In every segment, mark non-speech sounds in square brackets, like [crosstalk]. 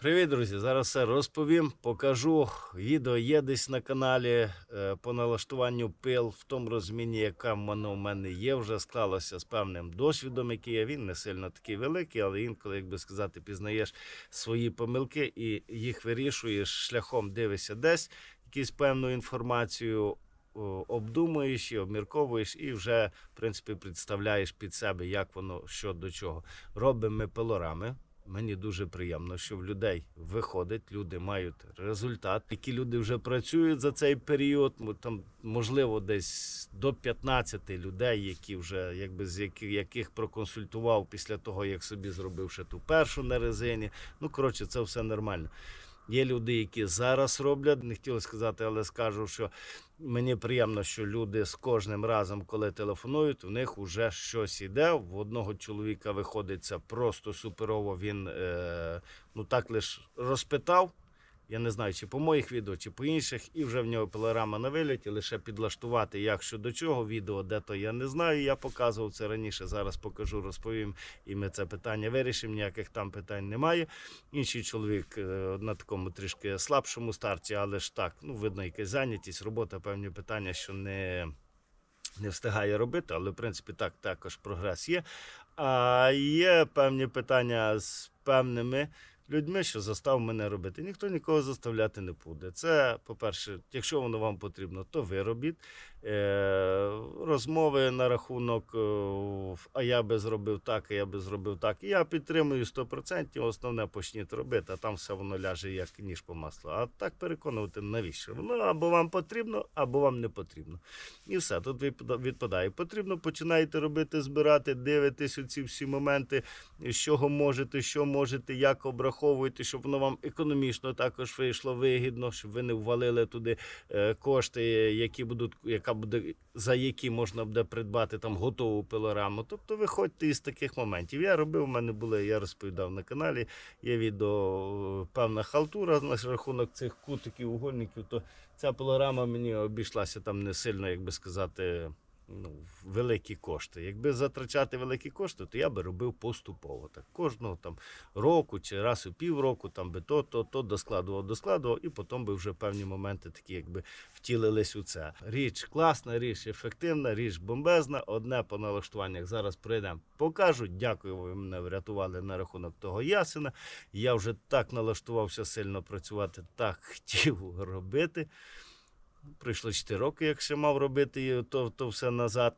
Привіт, друзі! Зараз все розповім, покажу. Відео є десь на каналі е, по налаштуванню пил в тому розміні, яка воно в мене є. Вже склалося з певним досвідом, який є. Він не сильно такий великий, але інколи, як би сказати, пізнаєш свої помилки і їх вирішуєш шляхом дивишся десь якусь певну інформацію. Обдумуєш і обмірковуєш, і вже в принципі представляєш під себе, як воно що до чого. Робимо ми пилорами. Мені дуже приємно, що в людей виходить, люди мають результат. Які люди вже працюють за цей період. Там можливо десь до 15 людей, які вже якби з яких, яких проконсультував після того, як собі зробив ще ту першу на резині. Ну коротше, це все нормально. Є люди, які зараз роблять. Не хотіли сказати, але скажу, що мені приємно, що люди з кожним разом, коли телефонують, у них вже щось іде. В одного чоловіка виходить це просто суперово. Він е, ну так лише розпитав. Я не знаю, чи по моїх відео, чи по інших, і вже в нього пилорама на виліті, лише підлаштувати, як що до чого. Відео, де то я не знаю. Я показував це раніше. Зараз покажу, розповім, і ми це питання вирішимо. Ніяких там питань немає. Інший чоловік е, на такому трішки слабшому старті, але ж так, ну видно, якась зайнятість, робота, певні питання, що не. Не встигає робити, але в принципі так також прогрес є. А є певні питання з певними людьми, що застав мене робити. Ніхто нікого заставляти не буде. Це, по-перше, якщо воно вам потрібно, то ви робіть. Е, розмови на рахунок, е, а я би зробив так, а я би зробив так. Я підтримую 100%, основне почніть робити, а там все воно ляже як ніж по маслу. А так переконувати, навіщо? Воно або вам потрібно, або вам не потрібно. І все, тут відпадає. Потрібно починаєте робити, збирати, дивитись ці всі моменти, з чого можете, що можете, як обраховуєте, щоб воно вам економічно також вийшло вигідно, щоб ви не ввалили туди е, кошти, які будуть, яка буде, за які можна буде придбати там готову пилораму. Тобто виходьте із таких моментів. Я робив, у мене були, я розповідав на каналі, є відео, е, певна халтура на рахунок цих кутиків, угольників, то ця пилорама мені обійшлася там не сильно, як би сказати, ну, великі кошти. Якби затрачати великі кошти, то я би робив поступово. Так, кожного там року чи раз у півроку там би то, то, то доскладував, доскладував, і потім би вже певні моменти такі, якби втілились у це. Річ класна, річ ефективна, річ бомбезна. Одне по налаштуваннях зараз пройдемо. Покажу. Дякую, ви мене врятували на рахунок того ясена. Я вже так налаштувався сильно працювати, так [laughs] хотів робити. Пройшло 4 роки, якщо мав робити то, то все назад.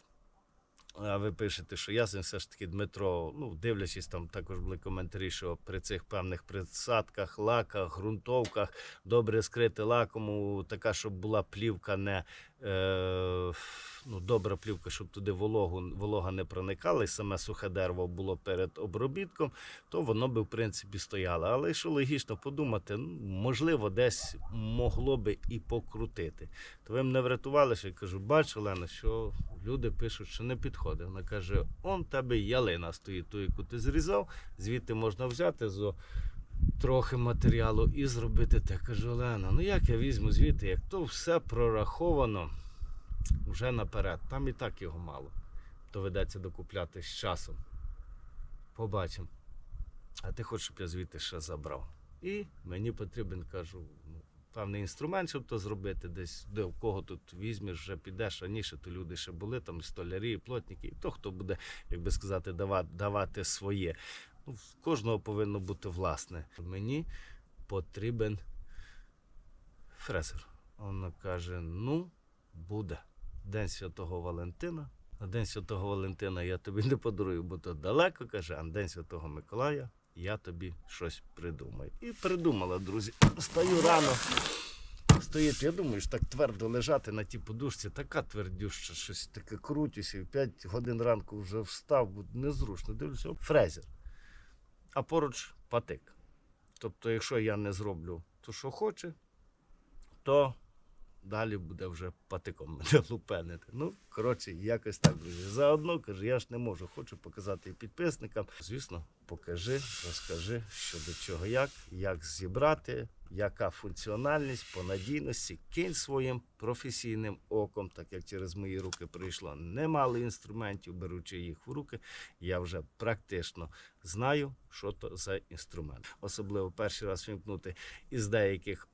А ви пишете, що ясен все ж таки Дмитро, ну, дивлячись, там також були коментарі, що при цих певних присадках, лаках, ґрунтовках добре скрити лаком, така, щоб була плівка не ну, добра плівка, щоб туди вологу, волога не проникала, і саме сухе дерево було перед обробітком, то воно би в принципі стояло. Але якщо логічно подумати, ну, можливо, десь могло би і покрутити. То ви мене врятували, що я кажу, бач, Олена, що люди пишуть, що не підходить. Вона каже: он тебе ялина стоїть, ту, яку ти зрізав, звідти можна взяти зо трохи матеріалу і зробити те. Кажу, Олена, ну як я візьму звідти, як то все прораховано вже наперед. Там і так його мало. Доведеться докупляти з часом. Побачимо. А ти хочеш, щоб я звідти ще забрав. І мені потрібен, кажу, ну, певний інструмент, щоб то зробити. Десь де в кого тут візьмеш, вже підеш. Раніше то люди ще були, там столярі, плотники, і то, хто буде, як би сказати, давати, давати своє. Ну, в кожного повинно бути власне. Мені потрібен фрезер. Вона каже: ну, буде. День Святого Валентина. На День Святого Валентина я тобі не подарую, бо то далеко, каже, а на День Святого Миколая я тобі щось придумаю. І придумала, друзі. Стаю рано. Стоїть, я думаю, що так твердо лежати на тій подушці, така твердюща, щось таке крутюся, і в 5 годин ранку вже встав, незручно. Дивлюся, фрезер. А поруч патик. Тобто, якщо я не зроблю то, що хоче, то далі буде вже патиком [laughs] мене лупенити. Ну, коротше, якось так, друзі. Заодно кажу, я ж не можу, хочу показати і підписникам. Звісно, покажи, розкажи, що до чого, як, як зібрати, яка функціональність по надійності. Кинь своїм професійним оком, так як через мої руки прийшло немало інструментів, беручи їх в руки, я вже практично знаю, що то за інструмент. Особливо перший раз вимкнути із деяких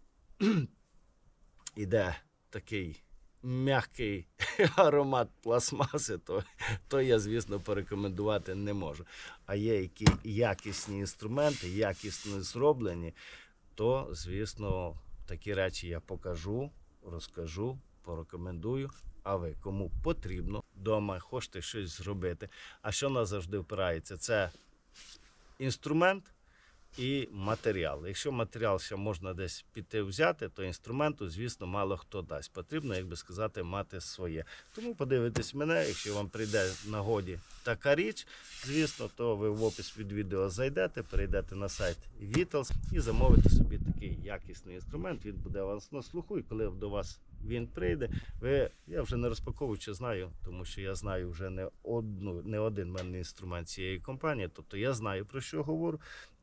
іде такий м'який [laughs] аромат пластмаси, то, то я, звісно, порекомендувати не можу. А є які якісні інструменти, якісно зроблені, то, звісно, такі речі я покажу, розкажу, порекомендую. А ви кому потрібно вдома, хочете щось зробити. А що нас завжди впирається? Це інструмент і матеріал. Якщо матеріал ще можна десь піти взяти, то інструменту, звісно, мало хто дасть. Потрібно, як би сказати, мати своє. Тому подивитесь мене, якщо вам прийде нагоді така річ, звісно, то ви в опис від відео зайдете, перейдете на сайт Vitals і замовите собі такий якісний інструмент. Він буде вас на слуху, і коли до вас він прийде, ви я вже не розпаковуючи знаю, тому що я знаю вже не одну, не один мене інструмент цієї компанії. Тобто я знаю про що говорю.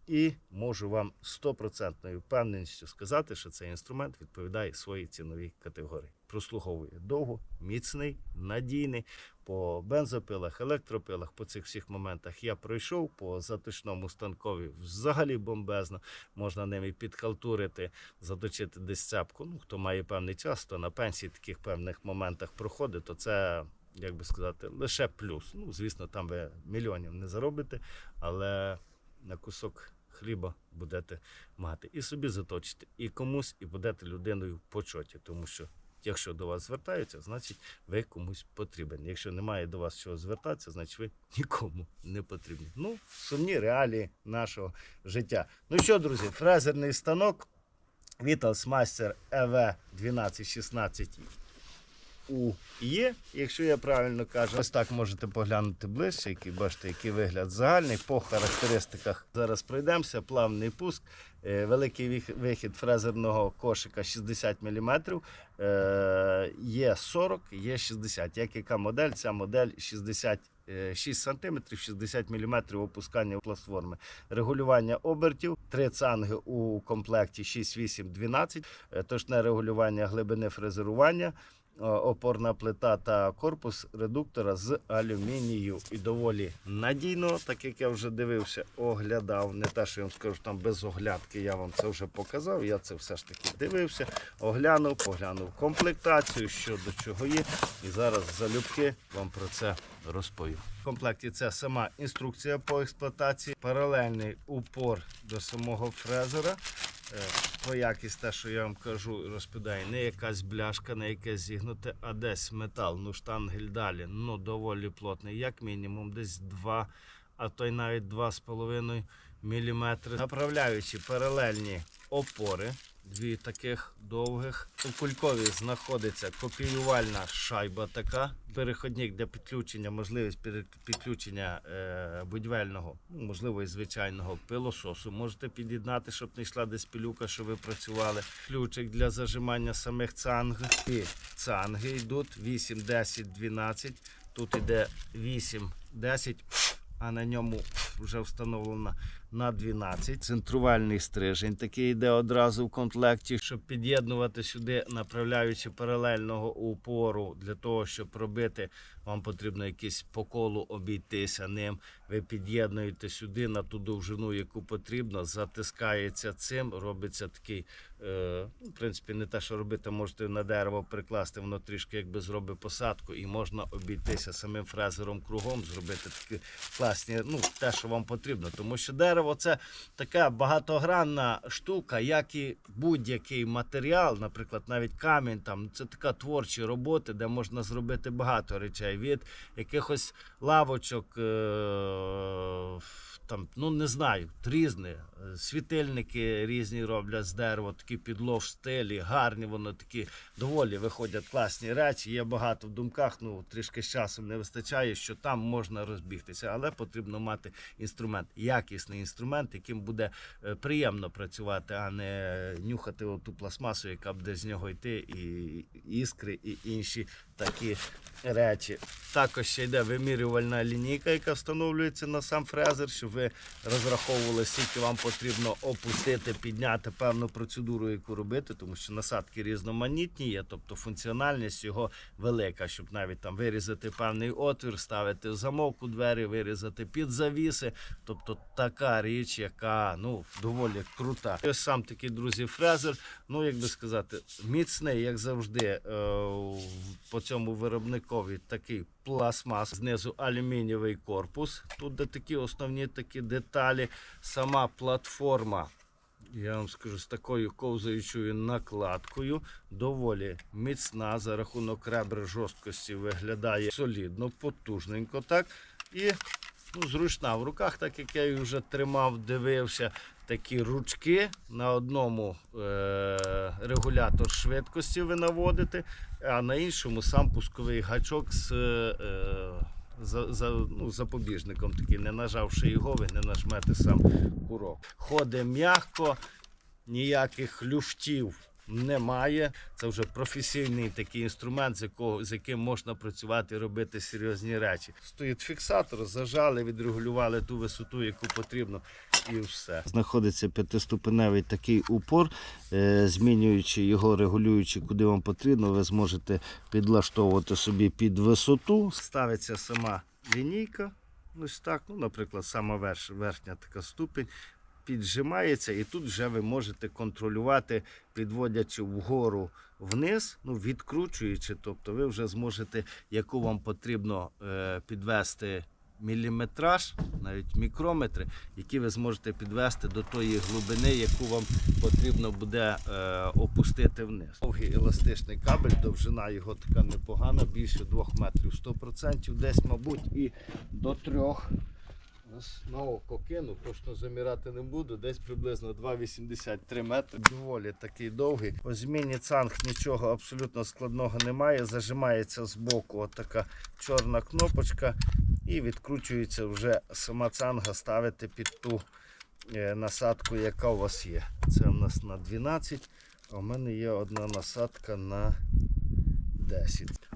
І можу вам стопроцентною впевненістю сказати, що цей інструмент відповідає своїй ціновій категорії. Прослуговує довго, міцний, надійний. По бензопилах, електропилах, по цих всіх моментах я пройшов по заточному станкові взагалі бомбезно. Можна ними підхалтурити, заточити десь цепку. Ну, хто має певний час, то на пенсії таких певних моментах проходить, то це, як би сказати, лише плюс. Ну, звісно, там ви мільйонів не заробите, але на кусок хліба будете мати. І собі заточите, і комусь, і будете людиною в почоті, тому що. Якщо до вас звертаються, значить ви комусь потрібен. Якщо немає до вас чого звертатися, значить ви нікому не потрібні. Ну, сумні реалії нашого життя. Ну що, друзі, фрезерний станок Vitals Master EV 1216 у є, якщо я правильно кажу. Ось так можете поглянути ближче, який бачите, який вигляд загальний. По характеристиках зараз пройдемося. Плавний пуск, е, великий вихід фрезерного кошика 60 мм. Є 40, є 60. Як яка модель? Ця модель 60 е, 6 см, 60 мм опускання платформи. Регулювання обертів, 3 цанги у комплекті 6, 8, 12, е, точне регулювання глибини фрезерування, е, опорна плита та корпус редуктора з алюмінію. І доволі надійно, так як я вже дивився, оглядав. Не те, що я вам скажу, там без оглядки я вам це вже показав. Я це все ж таки дивився, оглянув, поглянув комплектацію, що до чого є. І зараз залюбки вам про це розповім. В комплекті це сама інструкція по експлуатації, паралельний упор до самого фрезера. Е, Про якість те, що я вам кажу, розповідаю, не якась бляшка, не якесь зігнуте, а десь метал, ну штангель далі, ну доволі плотний, як мінімум, десь 2, а то й навіть 2,5 мм. Направляючи паралельні опори, дві таких довгих. У кулькові знаходиться копіювальна шайба така, переходник для підключення, можливість підключення е, будівельного, можливо, і звичайного пилососу. Можете під'єднати, щоб не йшла десь пилюка, щоб ви працювали. Ключик для зажимання самих цанг. І цанги йдуть 8, 10, 12. Тут іде 8, 10, а на ньому вже встановлена на 12. Центрувальний стрижень такий йде одразу в комплекті, щоб під'єднувати сюди, направляючи паралельного упору для того, щоб робити, вам потрібно якийсь по колу обійтися ним. Ви під'єднуєте сюди на ту довжину, яку потрібно, затискається цим, робиться такий, е, ну, в принципі, не те, що робити, можете на дерево прикласти, воно трішки якби зробить посадку, і можна обійтися самим фрезером кругом, зробити такі класні, ну, те, що вам потрібно. Тому що дерево це така багатогранна штука, як і будь-який матеріал, наприклад, навіть камінь, там це така творчі роботи, де можна зробити багато речей. Від якихось лавочок, е, там, ну не знаю, різне. Е, Світильники різні роблять з дерева, такі підлов стилі, гарні, воно такі доволі виходять класні речі. Є багато в думках, ну трішки з часом не вистачає, що там можна розбігтися, але потрібно мати інструмент, якісний інструмент, яким буде е, приємно працювати, а не нюхати оту пластмасу, яка буде з нього йти, і іскри, і інші такі речі. Також ще йде вимірювальна лінійка, яка встановлюється на сам фрезер, щоб ви розраховували, скільки вам потрібно опустити, підняти певну процедуру, яку робити, тому що насадки різноманітні є, тобто функціональність його велика, щоб навіть там вирізати певний отвір, ставити замок у двері, вирізати під завіси. Тобто така річ, яка ну доволі крута. Ось сам такий друзі фрезер. Ну як би сказати, міцний, як завжди, е, по цьому виробникові такий пластмас, знизу алюмінієвий корпус. Тут де такі основні такі деталі. Сама платформа. Я вам скажу з такою ковзаючою накладкою, доволі міцна за рахунок ребер жорсткості виглядає солідно, потужненько так. І ну, зручна в руках, так як я її вже тримав, дивився. Такі ручки на одному е- регулятор швидкості ви наводите, а на іншому сам пусковий гачок з е- за, за, ну, запобіжником такий, не нажавши його, ви не нажмете сам курок. Ходить м'яко, ніяких люфтів немає. Це вже професійний такий інструмент, з, якого, з яким можна працювати і робити серйозні речі. Стоїть фіксатор, зажали, відрегулювали ту висоту, яку потрібно, і все. Знаходиться п'ятиступеневий такий упор, е, змінюючи його, регулюючи, куди вам потрібно, ви зможете підлаштовувати собі під висоту. Ставиться сама лінійка. Ось так, ну, наприклад, сама верхня така ступень піджимається, і тут вже ви можете контролювати, підводячи вгору вниз, ну, відкручуючи, тобто ви вже зможете, яку вам потрібно е, підвести міліметраж, навіть мікрометри, які ви зможете підвести до тої глибини, яку вам потрібно буде е, опустити вниз. Довгий еластичний кабель, довжина його така непогана, більше 2 метрів 100%, десь, мабуть, і до 3 Ось на око кину, точно заміряти не буду, десь приблизно 2,83 метри. Доволі такий довгий. По зміні цанг нічого абсолютно складного немає. Зажимається з боку отака чорна кнопочка і відкручується вже сама цанга ставити під ту е, насадку, яка у вас є. Це у нас на 12, а в мене є одна насадка на 10.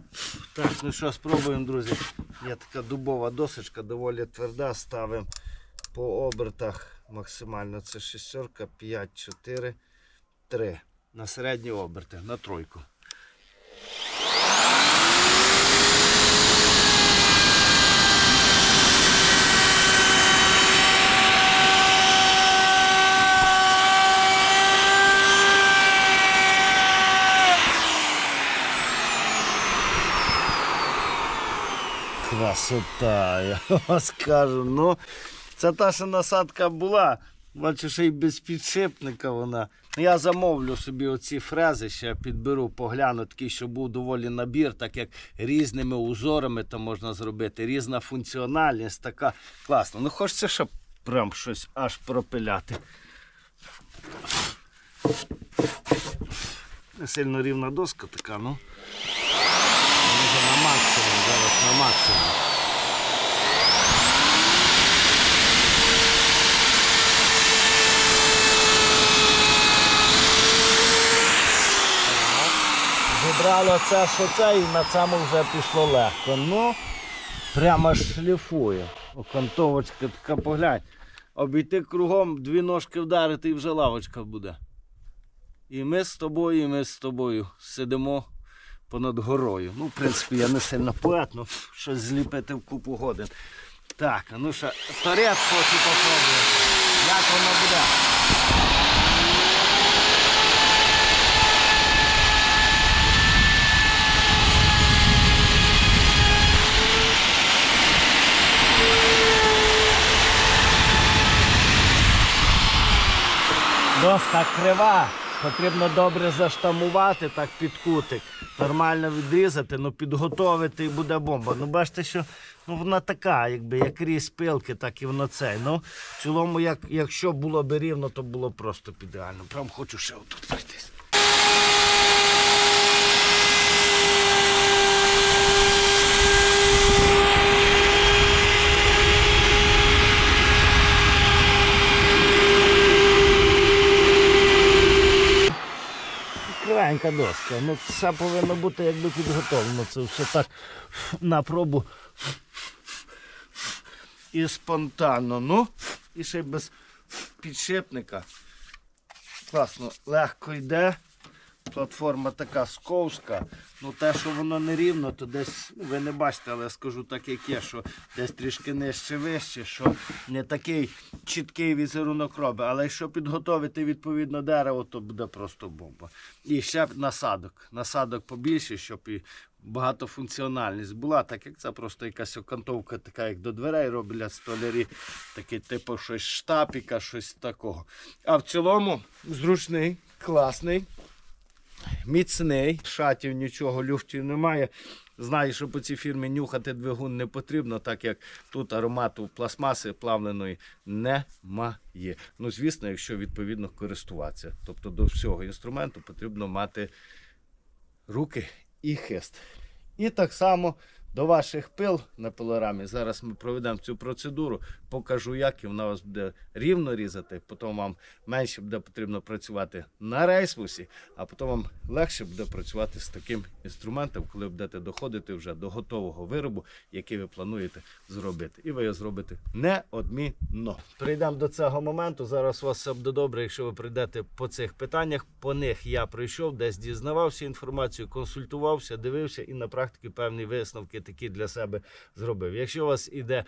Так, ну що, спробуємо, друзі. Є така дубова досочка, доволі тверда. Ставимо по обертах максимально. Це шістерка, 5, 4, 3. На середні оберти, на тройку. Красота, [laughs] я вам скажу. Ну, це та що насадка була. Бачу, що і без підшипника вона. Ну, Я замовлю собі оці фрези, ще підберу, погляну, такий, щоб був доволі набір, так як різними узорами там можна зробити, різна функціональність, така класна. Ну хочеться, щоб прям щось аж пропиляти. Не сильно рівна доска така, ну. Може на максимум, зараз на максимум. Зібрало це, що це, і на цьому вже пішло легко. Ну, прямо шліфує. Окантовочка така поглянь. Обійти кругом, дві ножки вдарити і вже лавочка буде. І ми з тобою, і ми з тобою сидимо понад горою. Ну, в принципі, я не сильно поет, ну щось зліпити в купу годин. Так, ну що, торець хочу попробувати. Як воно буде? Доска крива. Потрібно добре заштамувати так під кутик, нормально відрізати, ну підготовити і буде бомба. Ну бачите, що ну, вона така, якби як різ пилки, так і воно цей. Ну, в цілому, як, якщо було б рівно, то було просто б ідеально. Прям хочу ще отут пройтись. Кривенька доска. Ну, все повинно бути якби підготовлено. Це все так на пробу і спонтанно. Ну, і ще й без підшипника. Класно, легко йде. Платформа така сковська. Ну те, що воно не рівно, то десь, ви не бачите, але я скажу так, як є, що десь трішки нижче вище, що не такий чіткий візерунок робить. Але якщо підготовити відповідно дерево, то буде просто бомба. І ще насадок. Насадок побільше, щоб і багатофункціональність була, так як це просто якась окантовка, така як до дверей роблять столярі, такий типу щось штапіка, щось такого. А в цілому зручний, класний міцний, шатів нічого, люфтів немає. Знаю, що по цій фірмі нюхати двигун не потрібно, так як тут аромату пластмаси плавленої немає. Ну, звісно, якщо відповідно користуватися. Тобто до всього інструменту потрібно мати руки і хист. І так само до ваших пил на пилорамі. Зараз ми проведемо цю процедуру, покажу, як і вона вас буде рівно різати. Потім вам менше буде потрібно працювати на рейсвусі, а потім вам легше буде працювати з таким інструментом, коли будете доходити вже до готового виробу, який ви плануєте зробити. І ви його зробите неодмінно. Прийдемо до цього моменту. Зараз у вас все буде добре, якщо ви прийдете по цих питаннях. По них я прийшов, десь дізнавався інформацію, консультувався, дивився і на практиці певні висновки такі для себе зробив. Якщо у вас іде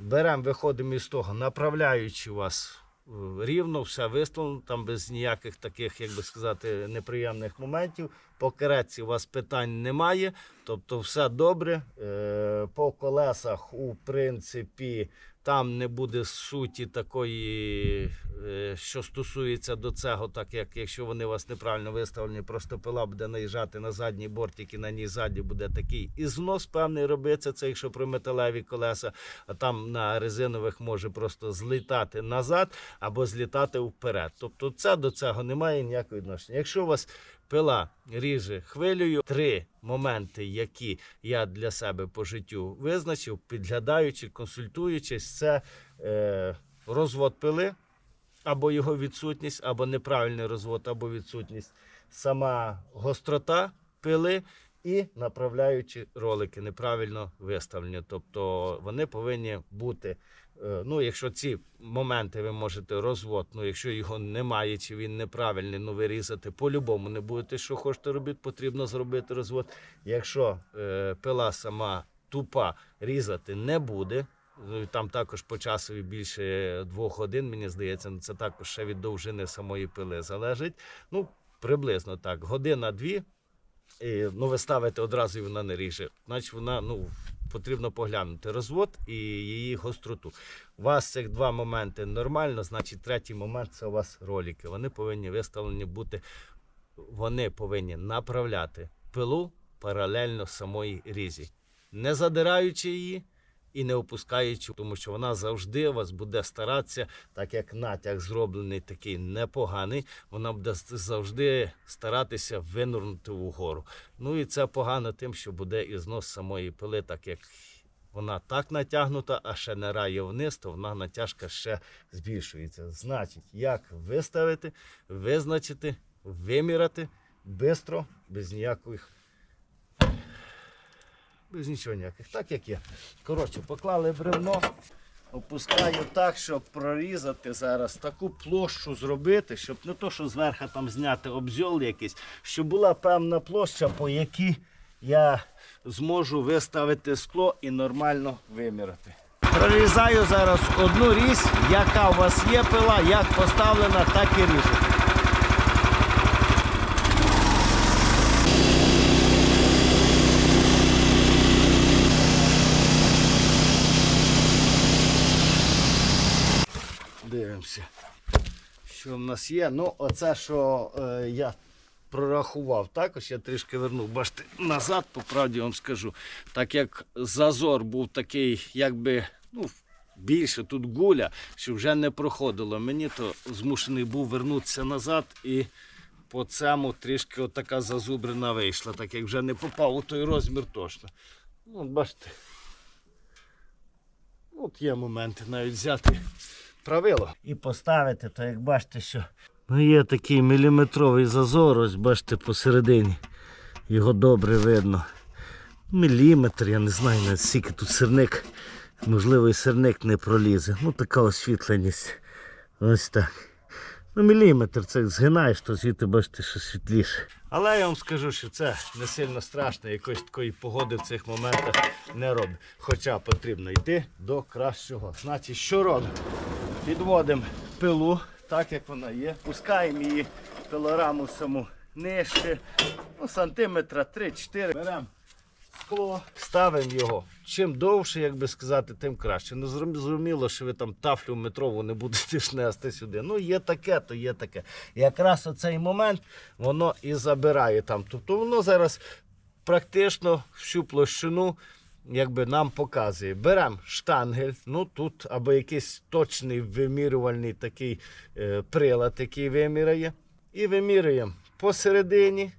беремо, виходимо із того, направляючи вас е, рівно, все виставлено, там без ніяких таких, як би сказати, неприємних моментів. По кереці у вас питань немає, тобто все добре. Е, По колесах, у принципі, там не буде суті такої, е, що стосується до цього, так як якщо вони у вас неправильно виставлені, просто пила буде наїжджати на задній бортик і на ній ззаді буде такий і знос певний робиться, це якщо про металеві колеса, а там на резинових може просто злітати назад або злітати вперед. Тобто це до цього немає ніякого відношення. Якщо у вас пила ріже хвилею, три моменти, які я для себе по життю визначив, підглядаючи, консультуючись, це е, розвод пили, або його відсутність, або неправильний розвод, або відсутність, сама гострота пили. І направляючи ролики неправильно виставлені. Тобто вони повинні бути. Е, Ну, якщо ці моменти ви можете розвод, ну якщо його немає, чи він неправильний, ну ви різати по-любому не будете, що хочете робити, потрібно зробити розвод. Якщо е, пила сама тупа різати не буде. ну, Там також по часові більше двох годин, мені здається, це також ще від довжини самої пили залежить. Ну, приблизно так, година-дві. І, ну, ви ставите одразу і вона не ріже. Значить, вона ну, потрібно поглянути розвод і її гостроту. У вас цих два моменти нормально, значить, третій момент це у вас ролики. Вони повинні виставлені бути, вони повинні направляти пилу паралельно самої різі, не задираючи її. І не опускаючи, тому що вона завжди вас буде старатися, так як натяг зроблений такий непоганий, вона буде завжди старатися винурнути вгору. Ну і це погано тим, що буде і знос самої пили, так як вона так натягнута, а ще не рає вниз, то вона натяжка ще збільшується. Значить, як виставити, визначити, виміряти швидко, без ніяких без нічого ніяких, так як є. Коротше, поклали бревно, опускаю так, щоб прорізати зараз таку площу зробити, щоб не то, що зверху там зняти обзьол якийсь, щоб була певна площа, по якій я зможу виставити скло і нормально виміряти. Прорізаю зараз одну різь, яка у вас є пила, як поставлена, так і ріжу. Що в нас є. Ну, оце, що е, я прорахував також, я трішки вернув. Бачите, назад, по правді вам скажу. Так як зазор був такий, якби, ну, більше тут гуля, що вже не проходило. Мені то змушений був вернутися назад і по цьому трішки отака зазубрина вийшла, так як вже не попав у той розмір точно. Ну, от бачите. От є моменти навіть взяти правило і поставити, то як бачите, що ну, є такий міліметровий зазор, ось бачите, посередині. Його добре видно. Міліметр, я не знаю навіть скільки тут сирник. Можливо, і сирник не пролізе. Ну така освітленість. Ось так. Ну, міліметр це згинаєш, то звідти бачите, що світліше. Але я вам скажу, що це не сильно страшно, якоїсь такої погоди в цих моментах не робить. Хоча потрібно йти до кращого. Значить, що робимо? Підводимо пилу, так як вона є, пускаємо її пилораму саму нижче, ну, сантиметра 3-4. Беремо скло, ставимо його. Чим довше, як би сказати, тим краще. Ну, зрозуміло, що ви там тафлю метрову не будете ж нести сюди. Ну, є таке, то є таке. Якраз оцей момент воно і забирає там. Тобто воно зараз практично всю площину якби нам показує. Беремо штангель, ну тут або якийсь точний вимірювальний такий е, прилад, який виміряє. І вимірюємо посередині.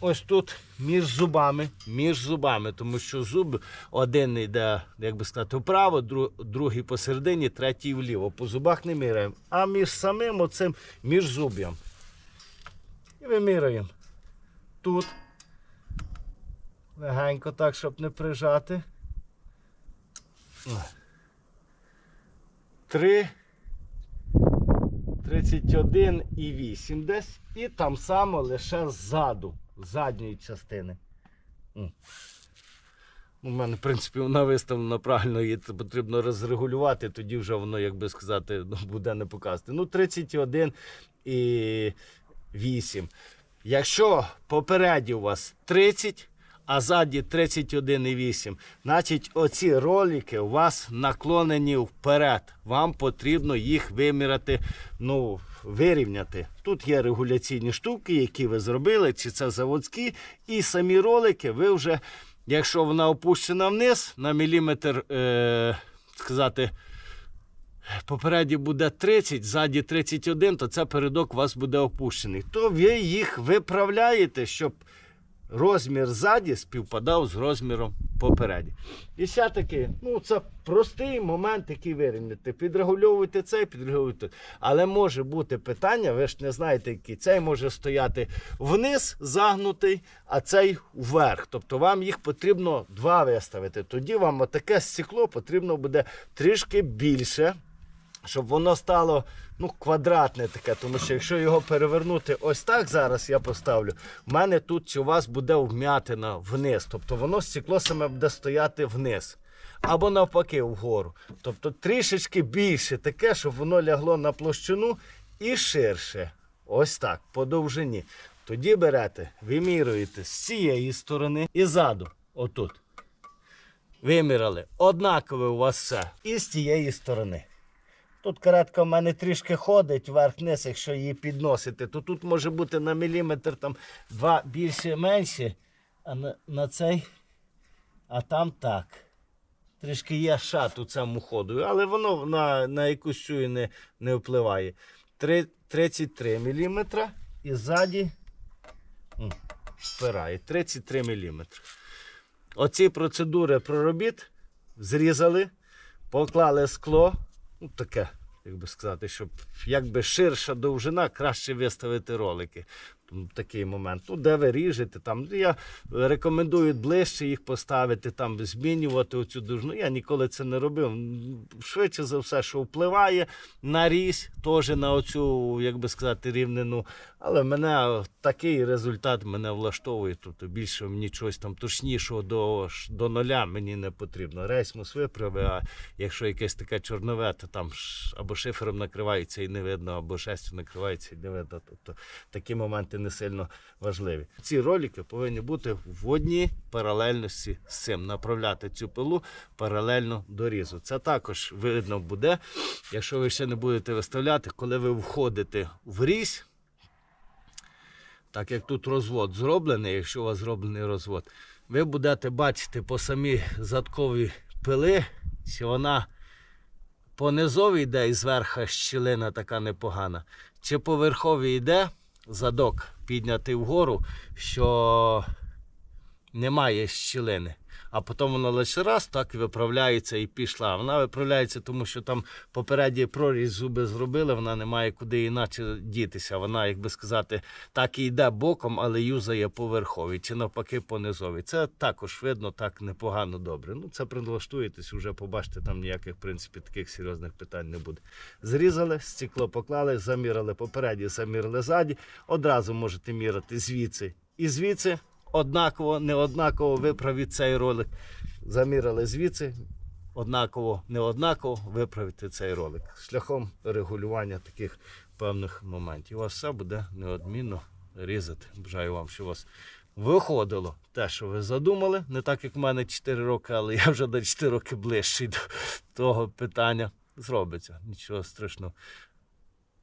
Ось тут між зубами, між зубами, тому що зуб один йде, як би сказати, вправо, другий посередині, третій вліво. По зубах не міряємо. А між самим оцим між зуб'ям. І вимірюємо. Тут. Легенько так, щоб не прижати. Три. 31 і 8 десь. І там само лише ззаду, з задньої частини. У мене, в принципі, вона виставлена правильно, її потрібно розрегулювати, тоді вже воно, як би сказати, [laughs] ну, буде не показувати. Ну, 31 і 8. Якщо попереді у вас 30, а ззаді 31,8, значить оці ролики у вас наклонені вперед. Вам потрібно їх виміряти, ну, вирівняти. Тут є регуляційні штуки, які ви зробили, чи це заводські, і самі ролики ви вже, якщо вона опущена вниз на міліметр, е, сказати, попереді буде 30, ззаді 31, то це передок у вас буде опущений. То ви їх виправляєте, щоб розмір ззаді співпадав з розміром попереді. І ще таки, ну це простий момент, який вирівняти. Підрегульовуйте цей, підрегулюйте. Але може бути питання, ви ж не знаєте, який цей може стояти вниз, загнутий, а цей вверх. Тобто вам їх потрібно два виставити. Тоді вам отаке стекло потрібно буде трішки більше щоб воно стало ну, квадратне таке, тому що якщо його перевернути ось так зараз я поставлю, в мене тут чи у вас буде вм'ятина вниз. Тобто воно стекло саме буде стояти вниз. Або навпаки вгору. Тобто трішечки більше таке, щоб воно лягло на площину і ширше. Ось так, по довжині. Тоді берете, вимірюєте з цієї сторони і ззаду. Отут. Виміряли. Однакове у вас все. І з тієї сторони. Тут каретка в мене трішки ходить вверх-вниз, якщо її підносити, то тут може бути на міліметр там два більше менше, а на, на цей, а там так. Трішки є шат у цьому ходу, але воно на, на якусь цю не, не впливає. Три- 33 мм і ззаді впирає 33 мм. Оці процедури проробіт, зрізали, поклали скло, ну таке, як би сказати, щоб якби ширша довжина, краще виставити ролики. Такий момент. Ну, де ви ріжете, там я рекомендую ближче їх поставити, там змінювати оцю довжину. Я ніколи це не робив. Швидше за все, що впливає на різь, теж на оцю, як би сказати, рівнину. Але мене такий результат мене влаштовує. Тобто більше мені чогось там точнішого до, до ноля мені не потрібно. Рейсмус виправи, а якщо якесь таке чорнове, то там або шифером накривається і не видно, або шестю накривається і не видно. Тобто такі моменти моменти не сильно важливі. Ці ролики повинні бути в одній паралельності з цим. Направляти цю пилу паралельно до різу. Це також видно буде, якщо ви ще не будете виставляти, коли ви входите в різь. Так як тут розвод зроблений, якщо у вас зроблений розвод, ви будете бачити по самій задковій пили, що вона по низовій йде і зверху щілина така непогана, чи по верховій йде задок піднятий вгору, що немає щілини. А потім вона лише раз так виправляється і пішла. Вона виправляється, тому що там попередній проріз зуби зробили, вона не має куди іначе дітися. Вона, як би сказати, так і йде боком, але юзає по верховій, чи навпаки по низовій. Це також видно так непогано добре. Ну, це прилаштуєтесь, вже побачите, там ніяких в принципі таких серйозних питань не буде. Зрізали, стекло поклали, заміряли попереді, заміряли ззаді. Одразу можете міряти звідси і звідси. Однаково, не однаково виправіть цей ролик. Заміряли звідси, однаково, не однаково виправити цей ролик шляхом регулювання таких певних моментів. У вас все буде неодмінно різати. Бажаю вам, щоб у вас виходило те, що ви задумали. Не так, як в мене 4 роки, але я вже до 4 роки ближчий до того питання. Зробиться, нічого страшного.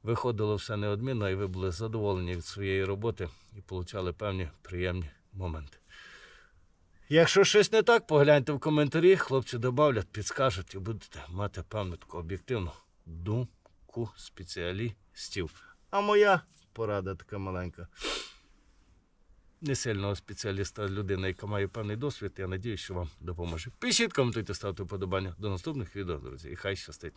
Виходило все неодмінно, і ви були задоволені від своєї роботи і отримали певні приємні моменти. Якщо щось не так, погляньте в коментарі, хлопці додавлять, підскажуть і будете мати певну таку об'єктивну думку спеціалістів. А моя порада така маленька. Не сильного спеціаліста, людина, яка має певний досвід, я надію, що вам допоможе. Пишіть, коментуйте, ставте вподобання. До наступних відео, друзі, і хай щастить.